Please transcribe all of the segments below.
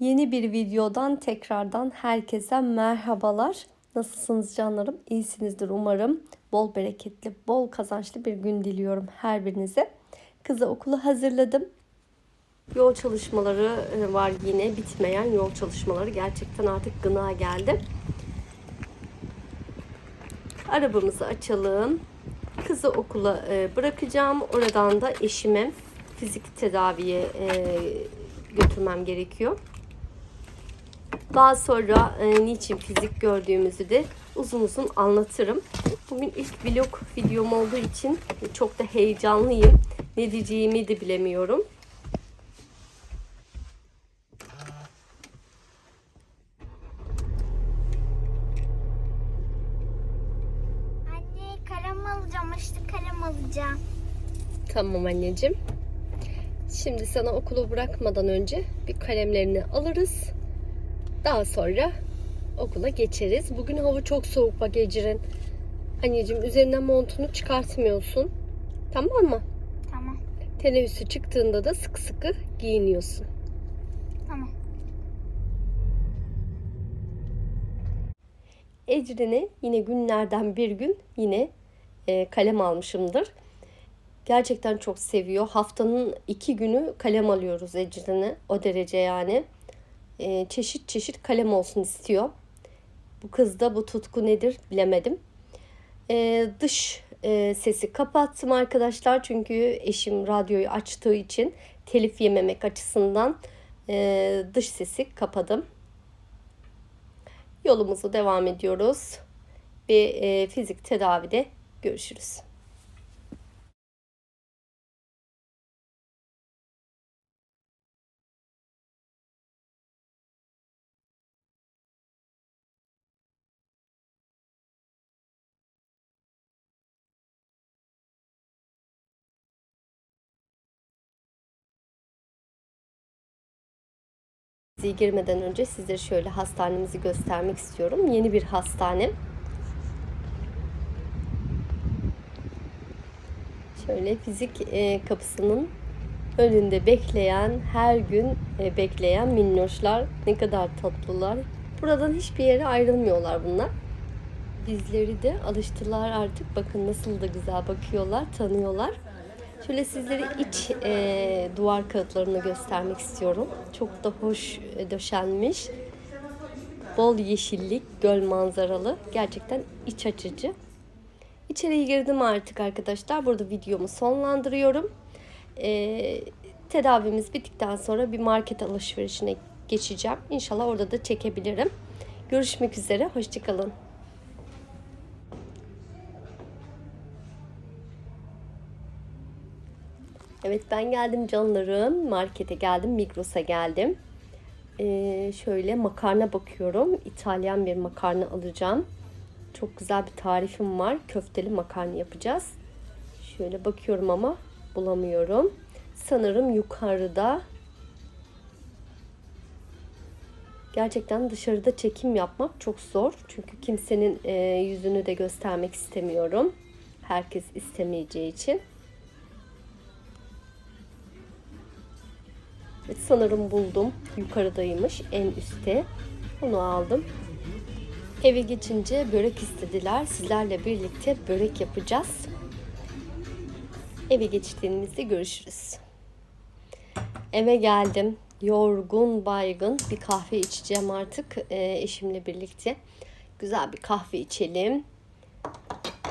Yeni bir videodan tekrardan herkese merhabalar. Nasılsınız canlarım? İyisinizdir umarım. Bol bereketli, bol kazançlı bir gün diliyorum her birinize. Kızı okula hazırladım. Yol çalışmaları e, var yine bitmeyen yol çalışmaları. Gerçekten artık gına geldi. Arabamızı açalım. Kızı okula e, bırakacağım. Oradan da eşime fizik tedaviye e, götürmem gerekiyor. Daha sonra e, niçin fizik gördüğümüzü de uzun uzun anlatırım. Bugün ilk vlog videom olduğu için çok da heyecanlıyım. Ne diyeceğimi de bilemiyorum. Anne kalem alacağım, açtı kalem alacağım. Tamam anneciğim. Şimdi sana okulu bırakmadan önce bir kalemlerini alırız. Daha sonra okula geçeriz. Bugün hava çok soğuk bak Ecrin. Anneciğim üzerinden montunu çıkartmıyorsun. Tamam mı? Tamam, Teneffüsü çıktığında da sıkı sıkı giyiniyorsun. tamam. Ecrin'e yine günlerden bir gün yine e, kalem almışımdır. Gerçekten çok seviyor. Haftanın iki günü kalem alıyoruz Ecrin'e. O derece yani. E, çeşit çeşit kalem olsun istiyor. Bu kızda bu tutku nedir bilemedim. E, dış e, sesi kapattım arkadaşlar. Çünkü eşim radyoyu açtığı için telif yememek açısından e, dış sesi kapadım. Yolumuzu devam ediyoruz. Ve e, fizik tedavide görüşürüz. Diziye girmeden önce sizlere şöyle hastanemizi göstermek istiyorum. Yeni bir hastane. Şöyle fizik e, kapısının önünde bekleyen, her gün e, bekleyen minnoşlar ne kadar tatlılar. Buradan hiçbir yere ayrılmıyorlar bunlar. Bizleri de alıştılar artık. Bakın nasıl da güzel bakıyorlar, tanıyorlar. Şöyle sizlere iç e, duvar kağıtlarını göstermek istiyorum. Çok da hoş e, döşenmiş. Bol yeşillik, göl manzaralı. Gerçekten iç açıcı. İçeriye girdim artık arkadaşlar. Burada videomu sonlandırıyorum. E, tedavimiz bittikten sonra bir market alışverişine geçeceğim. İnşallah orada da çekebilirim. Görüşmek üzere. Hoşçakalın. Evet ben geldim canlarım. Markete geldim. Migros'a geldim. Ee, şöyle makarna bakıyorum. İtalyan bir makarna alacağım. Çok güzel bir tarifim var. Köfteli makarna yapacağız. Şöyle bakıyorum ama bulamıyorum. Sanırım yukarıda. Gerçekten dışarıda çekim yapmak çok zor. Çünkü kimsenin e, yüzünü de göstermek istemiyorum. Herkes istemeyeceği için. Sanırım buldum. Yukarıdaymış en üstte. Onu aldım. Eve geçince börek istediler. Sizlerle birlikte börek yapacağız. Eve geçtiğimizde görüşürüz. Eve geldim. Yorgun, baygın bir kahve içeceğim artık e, eşimle birlikte. Güzel bir kahve içelim.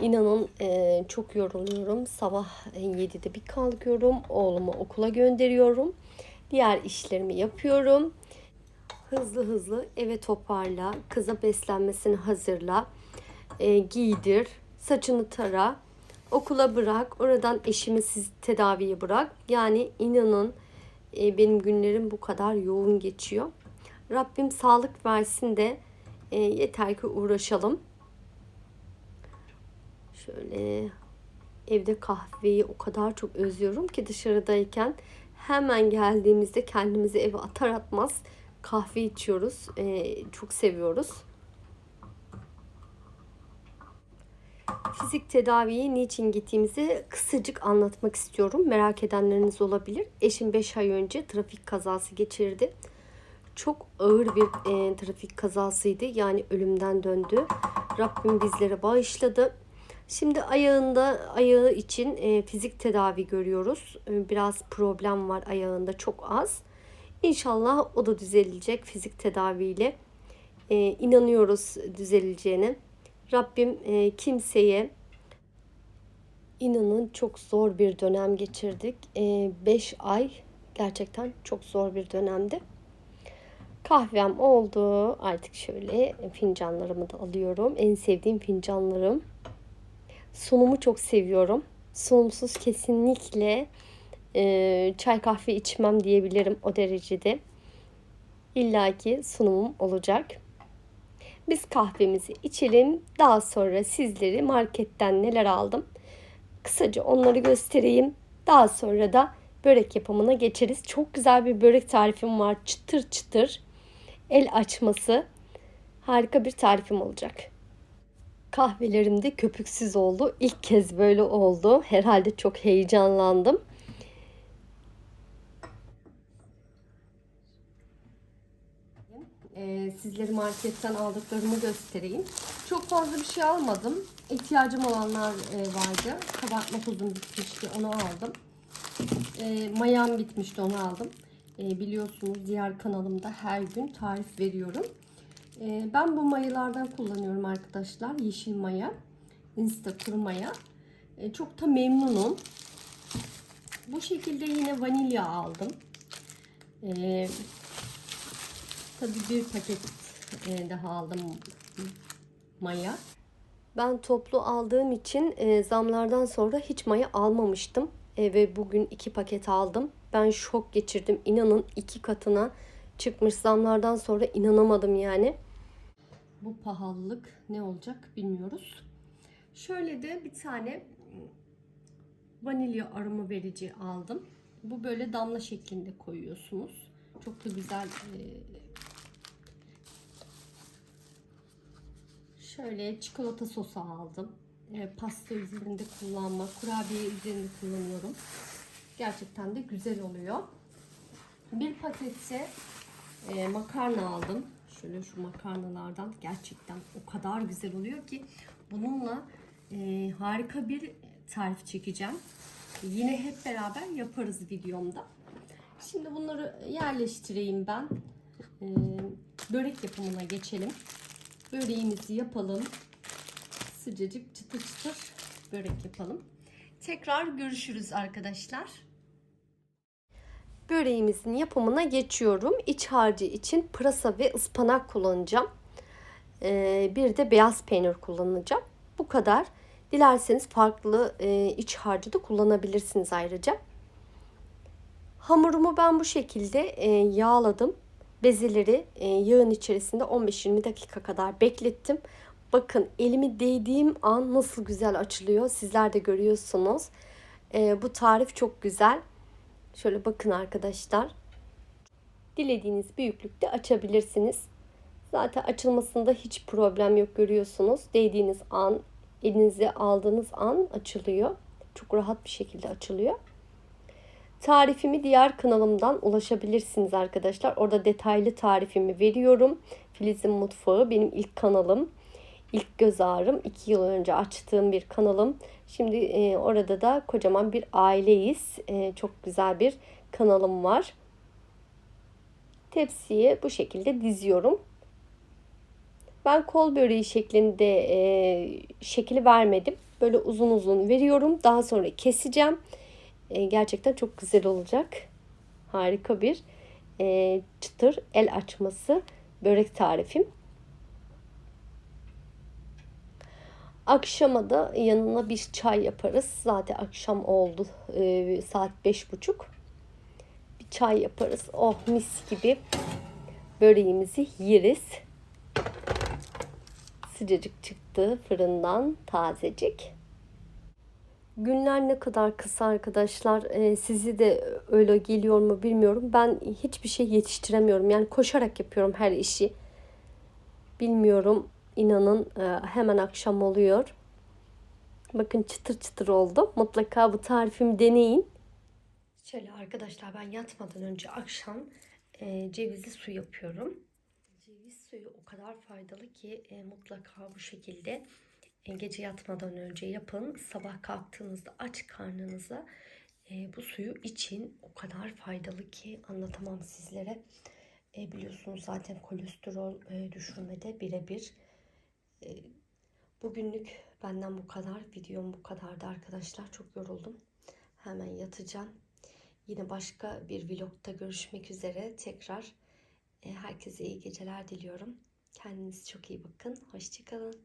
İnanın e, çok yoruluyorum. Sabah 7'de bir kalkıyorum. Oğlumu okula gönderiyorum. Diğer işlerimi yapıyorum. Hızlı hızlı eve toparla, kıza beslenmesini hazırla, e, giydir, saçını tara, okula bırak, oradan eşimi siz tedaviye bırak. Yani inanın e, benim günlerim bu kadar yoğun geçiyor. Rabbim sağlık versin de e, yeter ki uğraşalım. Şöyle evde kahveyi o kadar çok özlüyorum ki dışarıdayken hemen geldiğimizde kendimizi eve atar atmaz kahve içiyoruz. Ee, çok seviyoruz. Fizik tedaviye niçin gittiğimizi kısacık anlatmak istiyorum. Merak edenleriniz olabilir. Eşim 5 ay önce trafik kazası geçirdi. çok ağır bir e, trafik kazasıydı. Yani ölümden döndü. Rabbim bizlere bağışladı. Şimdi ayağında ayağı için e, fizik tedavi görüyoruz. E, biraz problem var ayağında çok az. İnşallah o da düzelecek fizik tedaviyle. E, inanıyoruz düzeleceğine. Rabbim e, kimseye inanın çok zor bir dönem geçirdik. 5 ay gerçekten çok zor bir dönemdi. Kahvem oldu. Artık şöyle fincanlarımı da alıyorum. En sevdiğim fincanlarım. Sunumu çok seviyorum. Sunumsuz kesinlikle e, çay kahve içmem diyebilirim o derecede. İlla ki sunumum olacak. Biz kahvemizi içelim. Daha sonra sizleri marketten neler aldım kısaca onları göstereyim. Daha sonra da börek yapımına geçeriz. Çok güzel bir börek tarifim var. Çıtır çıtır. El açması. Harika bir tarifim olacak. Kahvelerim de köpüksüz oldu. İlk kez böyle oldu. Herhalde çok heyecanlandım. Ee, sizleri marketten aldıklarımı göstereyim. Çok fazla bir şey almadım. İhtiyacım olanlar e, vardı. Kabartma tozum bitmişti. Onu aldım. E, mayam bitmişti. Onu aldım. E, biliyorsunuz diğer kanalımda her gün tarif veriyorum. E, ben bu mayalardan kullanıyorum arkadaşlar. Yeşil maya. Insta kuru maya. E, çok da memnunum. Bu şekilde yine vanilya aldım. E, Tabii bir paket e, daha aldım maya. Ben toplu aldığım için e, zamlardan sonra hiç maya almamıştım. E, ve bugün iki paket aldım. Ben şok geçirdim. İnanın iki katına çıkmış zamlardan sonra inanamadım yani. Bu pahalılık ne olacak bilmiyoruz. Şöyle de bir tane vanilya aroma verici aldım. Bu böyle damla şeklinde koyuyorsunuz. Çok da güzel e, Şöyle çikolata sosu aldım. E, pasta üzerinde kullanma, kurabiye üzerinde kullanıyorum. Gerçekten de güzel oluyor. Bir paketse e, makarna aldım. Şöyle şu makarnalardan gerçekten o kadar güzel oluyor ki bununla e, harika bir tarif çekeceğim. Yine hep beraber yaparız videomda. Şimdi bunları yerleştireyim ben. E, börek yapımına geçelim. Böreğimizi yapalım. Sıcacık çıtır çıtır börek yapalım. Tekrar görüşürüz arkadaşlar. Böreğimizin yapımına geçiyorum. İç harcı için pırasa ve ıspanak kullanacağım. Ee, bir de beyaz peynir kullanacağım. Bu kadar. Dilerseniz farklı e, iç harcı da kullanabilirsiniz ayrıca. Hamurumu ben bu şekilde e, yağladım bezeleri e, yağın içerisinde 15-20 dakika kadar beklettim. Bakın elimi değdiğim an nasıl güzel açılıyor. Sizler de görüyorsunuz. E, bu tarif çok güzel. Şöyle bakın arkadaşlar. Dilediğiniz büyüklükte açabilirsiniz. Zaten açılmasında hiç problem yok görüyorsunuz. Değdiğiniz an, elinize aldığınız an açılıyor. Çok rahat bir şekilde açılıyor. Tarifimi diğer kanalımdan ulaşabilirsiniz arkadaşlar. Orada detaylı tarifimi veriyorum. Filiz'in Mutfağı benim ilk kanalım. İlk göz ağrım. 2 yıl önce açtığım bir kanalım. Şimdi e, orada da kocaman bir aileyiz. E, çok güzel bir kanalım var. Tepsiye bu şekilde diziyorum. Ben kol böreği şeklinde e, şekli vermedim. Böyle uzun uzun veriyorum. Daha sonra keseceğim. E, gerçekten çok güzel olacak. Harika bir e, çıtır el açması börek tarifim. Akşama da yanına bir çay yaparız. Zaten akşam oldu. E, saat beş buçuk. Bir çay yaparız. Oh mis gibi böreğimizi yeriz. Sıcacık çıktı fırından tazecik. Günler ne kadar kısa arkadaşlar. Ee, sizi de öyle geliyor mu bilmiyorum. Ben hiçbir şey yetiştiremiyorum. Yani koşarak yapıyorum her işi. Bilmiyorum. İnanın e, hemen akşam oluyor. Bakın çıtır çıtır oldu. Mutlaka bu tarifimi deneyin. Şöyle arkadaşlar ben yatmadan önce akşam e, cevizli su yapıyorum. Ceviz suyu o kadar faydalı ki e, mutlaka bu şekilde e, gece yatmadan önce yapın. Sabah kalktığınızda aç karnınıza e, bu suyu için o kadar faydalı ki anlatamam sizlere. E, biliyorsunuz zaten kolesterol e, düşürmede birebir. E, bugünlük benden bu kadar. Videom bu kadardı arkadaşlar. Çok yoruldum. Hemen yatacağım. Yine başka bir vlogda görüşmek üzere. Tekrar e, herkese iyi geceler diliyorum. Kendinize çok iyi bakın. Hoşçakalın.